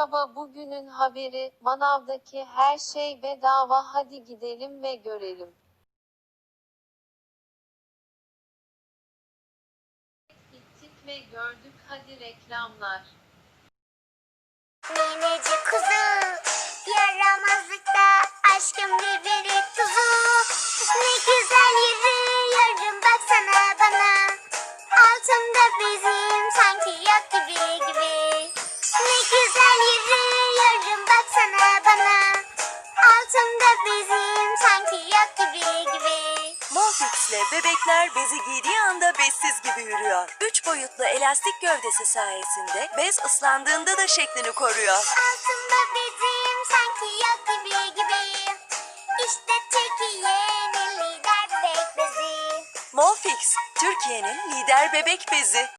Merhaba bugünün haberi, manavdaki her şey bedava hadi gidelim ve görelim. Gittik ve gördük hadi reklamlar. Nineci kuzu Yaramazlıkta aşkım biberi tuzu Ne güzel yürüyorum baksana bana Altımda bizim Altımda bizim sanki yok gibi gibi Monfix'le bebekler bezi giydiği anda bezsiz gibi yürüyor. 3 boyutlu elastik gövdesi sayesinde bez ıslandığında da şeklini koruyor. Altımda bizim sanki yok gibi gibi İşte Türkiye'nin lider bebek bezi Monfix, Türkiye'nin lider bebek bezi.